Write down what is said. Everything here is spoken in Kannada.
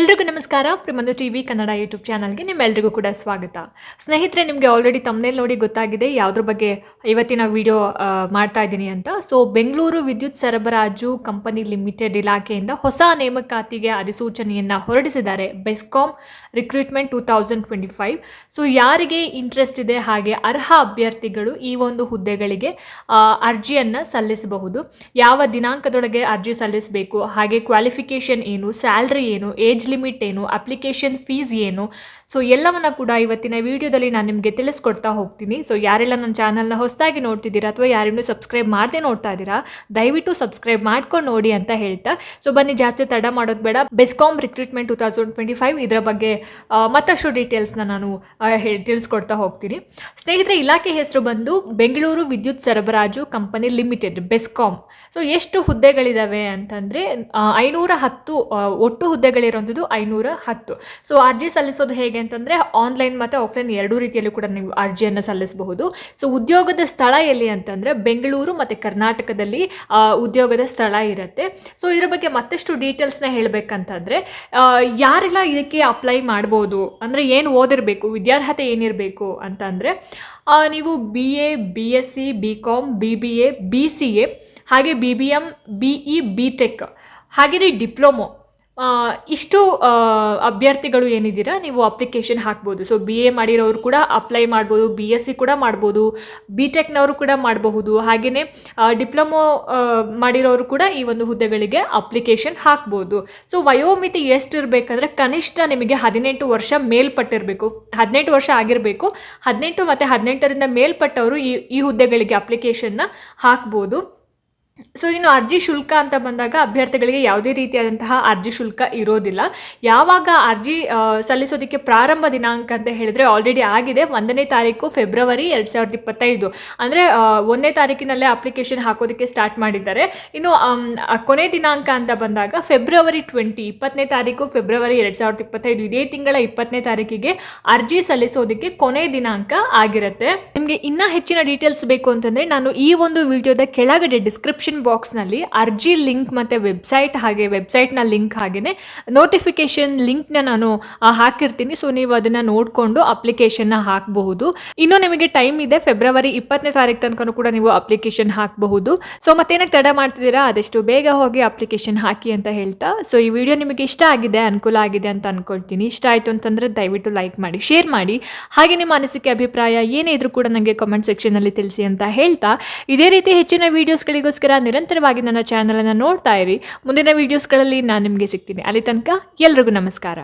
ಎಲ್ರಿಗೂ ನಮಸ್ಕಾರ. ಪ್ರಮಂದು ಟಿ ವಿ ಕನ್ನಡ ಯೂಟ್ಯೂಬ್ ಚಾನಲ್ಗೆ ನಿಮ್ಮೆಲ್ರಿಗೂ ಕೂಡ ಸ್ವಾಗತ. ಸ್ನೇಹಿತರೆ, ನಿಮಗೆ ಆಲ್ರೆಡಿ ತಮ್ಮನೇಲಿ ನೋಡಿ ಗೊತ್ತಾಗಿದೆ. ಯಾವುದ್ರ ಬಗ್ಗೆ ಇವತ್ತಿನ ವಿಡಿಯೋ ಮಾಡ್ತಾ ಇದ್ದೀನಿ ಅಂತ. ಸೊ ಬೆಂಗಳೂರು ವಿದ್ಯುತ್ ಸರಬರಾಜು ಕಂಪನಿ ಲಿಮಿಟೆಡ್ ಇಲಾಖೆಯಿಂದ ಹೊಸ ನೇಮಕಾತಿಗೆ ಅಧಿಸೂಚನೆಯನ್ನು ಹೊರಡಿಸಿದ್ದಾರೆ BESCOM recruitment two thousand twenty five so ಯಾರಿಗೆ ಇಂಟ್ರೆಸ್ಟ್ ಇದೆ, ಹಾಗೆ ಅರ್ಹ ಅಭ್ಯರ್ಥಿಗಳು ಈ ಒಂದು ಹುದ್ದೆಗಳಿಗೆ ಅರ್ಜಿಯನ್ನು ಸಲ್ಲಿಸಬಹುದು. ಯಾವ ದಿನಾಂಕದೊಳಗೆ ಅರ್ಜಿ ಸಲ್ಲಿಸಬೇಕು? ಹಾಗೆ ಕ್ವಾಲಿಫಿಕೇಷನ್ ಏನು ಸ್ಯಾಲ್ರಿ ಏನು ಏಜ್ ಲಿಮಿಟ್ ಏನು ಅಪ್ಲಿಕೇಶನ್ ಫೀಸ್ ಏನು ಸೊ ಎಲ್ಲವನ್ನ ಕೂಡ ಇವತ್ತಿನ ವಿಡಿಯೋದಲ್ಲಿ ನಾನು ನಿಮಗೆ ತಿಳಿಸ್ಕೊಡ್ತಾ ಹೋಗ್ತೀನಿ. ಸೊ ಯಾರೆಲ್ಲ ನನ್ನ ಚಾನಲ್ನ ಹೊಸದಾಗಿ ನೋಡ್ತಿದ್ದೀರಾ ಅಥವಾ ಯಾರಿನ್ನೂ ಸಬ್ಸ್ಕ್ರೈಬ್ ಮಾಡದೆ ನೋಡ್ತಾ ಇದ್ದೀರಾ, ದಯವಿಟ್ಟು ಸಬ್ಸ್ಕ್ರೈಬ್ ಮಾಡ್ಕೊಂಡು ನೋಡಿ ಅಂತ ಹೇಳ್ತಾ. ಸೊ ಬನ್ನಿ, ಜಾಸ್ತಿ ತಡ ಮಾಡೋದು ಬೇಡ. BESCOM recruitment two thousand twenty five ಇದರ ಬಗ್ಗೆ ಮತ್ತಷ್ಟು ಡೀಟೇಲ್ಸ್ನ ನಾನು ಹೇಳಿ, ತಿಳಿಸ್ಕೊಡ್ತಾ ಹೋಗ್ತೀನಿ. ಸ್ನೇಹಿತರೆ, ಇಲಾಖೆ ಹೆಸರು ಬಂದು ಬೆಂಗಳೂರು ವಿದ್ಯುತ್ ಸರಬರಾಜು ಕಂಪನಿ ಲಿಮಿಟೆಡ್ ಬೆಸ್ಕಾಮ್ ಸೊ ಎಷ್ಟು ಹುದ್ದೆಗಳಿದಾವೆ ಅಂತಂದರೆ ಐನೂರ ಹತ್ತು ಒಟ್ಟು ಒಟ್ಟು ಹುದ್ದೆಗಳಿರುವಂಥದ್ದು ಐನೂರ ಹತ್ತು. ಸೊ ಅರ್ಜಿ ಸಲ್ಲಿಸೋದು ಹೇಗೆ ಅಂತಂದರೆ ಆನ್ಲೈನ್ ಮತ್ತು ಆಫ್ಲೈನ್ ಎರಡೂ ರೀತಿಯಲ್ಲಿ ಕೂಡ ನೀವು ಅರ್ಜಿಯನ್ನು ಸಲ್ಲಿಸಬಹುದು. ಸೊ ಉದ್ಯೋಗದ ಸ್ಥಳ ಎಲ್ಲಿ ಅಂತಂದರೆ, ಬೆಂಗಳೂರು ಮತ್ತು ಕರ್ನಾಟಕದಲ್ಲಿ ಉದ್ಯೋಗದ ಸ್ಥಳ ಇರುತ್ತೆ. ಸೊ ಇದರ ಬಗ್ಗೆ ಮತ್ತಷ್ಟು ಡೀಟೇಲ್ಸ್ನ ಹೇಳಬೇಕಂತಂದರೆ ಯಾರೆಲ್ಲ ಇದಕ್ಕೆ ಅಪ್ಲೈ ಮಾಡ್ಬೋದು, ಅಂದರೆ ಏನು ಓದಿರಬೇಕು, ವಿದ್ಯಾರ್ಹತೆ ಏನಿರಬೇಕು ಅಂತಂದರೆ ನೀವು B A B S C B com B B A B C A ಹಾಗೆ B B M B E B tech ಹಾಗೆಯೇ ಡಿಪ್ಲೊಮೊ ಇಷ್ಟು ಅಭ್ಯರ್ಥಿಗಳು ಏನಿದ್ದೀರಾ, ನೀವು ಅಪ್ಲಿಕೇಶನ್ ಹಾಕ್ಬೋದು. ಸೊ ಬಿ ಎ ಮಾಡಿರೋರು ಕೂಡ ಅಪ್ಲೈ ಮಾಡ್ಬೋದು ಬಿ ಎಸ್ ಸಿ ಕೂಡ ಮಾಡ್ಬೋದು ಬಿ ಟೆಕ್ನವರು ಕೂಡ ಮಾಡಬಹುದು. ಹಾಗೆಯೇ ಡಿಪ್ಲೊಮೊ ಮಾಡಿರೋರು ಕೂಡ ಈ ಒಂದು ಹುದ್ದೆಗಳಿಗೆ ಅಪ್ಲಿಕೇಶನ್ ಹಾಕ್ಬೋದು. ಸೊ ವಯೋಮಿತಿ ಎಷ್ಟು ಇರಬೇಕಂದ್ರೆ ಕನಿಷ್ಠ ನಿಮಗೆ ಹದಿನೆಂಟು ವರ್ಷ ಮೇಲ್ಪಟ್ಟಿರಬೇಕು. ಹದಿನೆಂಟು ವರ್ಷ ಆಗಿರಬೇಕು. ಹದಿನೆಂಟು ಮತ್ತು ಹದಿನೆಂಟರಿಂದ ಮೇಲ್ಪಟ್ಟವರು ಈ ಈ ಹುದ್ದೆಗಳಿಗೆ ಅಪ್ಲಿಕೇಶನ್ನ ಹಾಕ್ಬೋದು. ಸೊ ಇನ್ನು ಅರ್ಜಿ ಶುಲ್ಕ ಅಂತ ಬಂದಾಗ ಅಭ್ಯರ್ಥಿಗಳಿಗೆ ಯಾವುದೇ ರೀತಿಯಾದಂತಹ ಅರ್ಜಿ ಶುಲ್ಕ ಇರೋದಿಲ್ಲ. ಯಾವಾಗ ಅರ್ಜಿ ಸಲ್ಲಿಸೋದಕ್ಕೆ ಪ್ರಾರಂಭ ದಿನಾಂಕ ಅಂತ ಹೇಳಿದ್ರೆ ಆಲ್ರೆಡಿ ಆಗಿದೆ. ಒಂದನೇ ತಾರೀಕು ಫೆಬ್ರವರಿ ಎರಡು ಸಾವಿರದ ಇಪ್ಪತ್ತೈದು. ಅಂದರೆ ಒಂದನೇ ತಾರೀಕಿನಲ್ಲೇ ಅಪ್ಲಿಕೇಶನ್ ಹಾಕೋದಕ್ಕೆ ಸ್ಟಾರ್ಟ್ ಮಾಡಿದ್ದಾರೆ. ಇನ್ನು ಕೊನೆ ದಿನಾಂಕ ಅಂತ ಬಂದಾಗ ಫೆಬ್ರವರಿ ಟ್ವೆಂಟಿ ಇಪ್ಪತ್ತನೇ ತಾರೀಕು ಫೆಬ್ರವರಿ ಎರಡು ಸಾವಿರದ ಇಪ್ಪತ್ತೈದು. ಇದೇ ತಿಂಗಳ ಇಪ್ಪತ್ತನೇ ತಾರೀಕಿಗೆ ಅರ್ಜಿ ಸಲ್ಲಿಸೋದಕ್ಕೆ ಕೊನೆ ದಿನಾಂಕ ಆಗಿರುತ್ತೆ. ನಿಮಗೆ ಇನ್ನೂ ಹೆಚ್ಚಿನ ಡೀಟೇಲ್ಸ್ ಬೇಕು ಅಂತಂದರೆ ನಾನು ಈ ಒಂದು ವಿಡಿಯೋದ ಕೆಳಗಡೆ ಡಿಸ್ಕ್ರಿಪ್ಷನ್ ಬಾಕ್ಸ್ನಲ್ಲಿ ಅರ್ಜಿ ಲಿಂಕ್ ಮತ್ತು ವೆಬ್ಸೈಟ್ ಹಾಗೆ ವೆಬ್ಸೈಟ್ನ ಲಿಂಕ್ ಹಾಗೆಯೇ ನೋಟಿಫಿಕೇಶನ್ ಲಿಂಕ್ನ ನಾನು ಹಾಕಿರ್ತೀನಿ. ಸೊ ನೀವು ಅದನ್ನು ನೋಡಿಕೊಂಡು ಅಪ್ಲಿಕೇಶನ್ನ ಹಾಕಬಹುದು. ಇನ್ನು ನಿಮಗೆ ಟೈಮ್ ಇದೆ. ಫೆಬ್ರವರಿ ಇಪ್ಪತ್ತನೇ ತಾರೀಕು ತನಕ ಕೂಡ ನೀವು ಅಪ್ಲಿಕೇಶನ್ ಹಾಕಬಹುದು. ಸೊ ಮತ್ತೇನಕ್ಕೆ ತಡ ಮಾಡ್ತಿದ್ದೀರಾ? ಅದೆಷ್ಟು ಬೇಗ ಹೋಗಿ ಅಪ್ಲಿಕೇಶನ್ ಹಾಕಿ ಅಂತ ಹೇಳ್ತಾ. ಸೊ ಈ ವಿಡಿಯೋ ನಿಮಗೆ ಇಷ್ಟ ಆಗಿದೆ, ಅನುಕೂಲ ಆಗಿದೆ ಅಂತ ಅನ್ಕೊಳ್ತೀನಿ. ಇಷ್ಟ ಆಯಿತು ಅಂತಂದರೆ ದಯವಿಟ್ಟು ಲೈಕ್ ಮಾಡಿ ಶೇರ್ ಮಾಡಿ. ಹಾಗೆ ನಿಮ್ಮ ಅನಿಸಿಕೆ, ಅಭಿಪ್ರಾಯ ಏನೇ ಇದ್ರೂ ಕೂಡ ನನಗೆ ಕಮೆಂಟ್ ಸೆಕ್ಷನಲ್ಲಿ ತಿಳಿಸಿ ಅಂತ ಹೇಳ್ತಾ. ಇದೇ ರೀತಿ ಹೆಚ್ಚಿನ ವೀಡಿಯೋಸ್ಗಳಿಗೋಸ್ಕರ ನಿರಂತರವಾಗಿ ನನ್ನ ಚಾನಲನ್ನು ನೋಡ್ತಾ ಇರಿ. ಮುಂದಿನ ವೀಡಿಯೋಸ್ಗಳಲ್ಲಿ ನಾನು ನಿಮಗೆ ಸಿಗ್ತೀನಿ. ಅಲ್ಲಿ ತನಕ ಎಲ್ರಿಗೂ ನಮಸ್ಕಾರ.